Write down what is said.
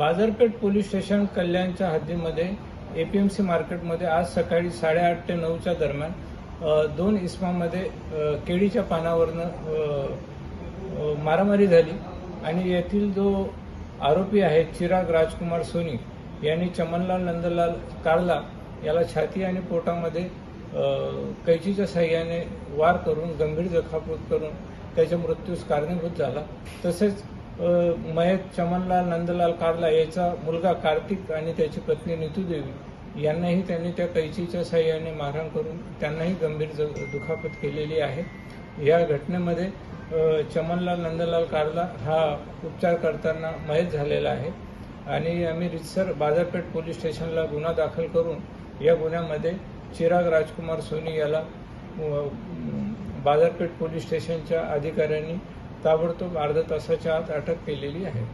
बाजारपेठ police station कल्याणच्या हद्दीमध्ये APMC मार्केटमध्ये आज सकाळी साडेआठ ते नऊच्या दरम्यान दोन इस्मामध्ये केळीच्या पानावरनं मारामारी झाली आणि येथील जो आरोपी आहे चिराग राजकुमार सोनी यांनी चमनलाल नंदलाल कारला याला छाती आणि पोटामध्ये कैचीच्या साह्याने वार करून गंभीर जखापूत करून त्याच्या मृत्यूस कारणीभूत झाला. तसेच महेश चमनलाल नंदलाल कारला याचा मुलगा कार्तिक आणि त्याची पत्नी नितू देवी यांनाही त्यांनी त्या कैचीच्या सहाय्याने मारहाण करून त्यांनाही गंभीर दुखापत केलेली आहे. या घटनेमध्ये चमनलाल नंदलाल कारला हा उपचार करताना मयत झालेला आहे आणि आम्ही रितसर बाजारपेठ पोलीस स्टेशनला गुन्हा दाखल करून या गुन्ह्यामध्ये चिराग राजकुमार सोनी याला बाजारपेठ पोलीस स्टेशनच्या अधिकाऱ्यांनी ताबडतोब अर्ध्या तासाच्या आत अटक केलेली आहे.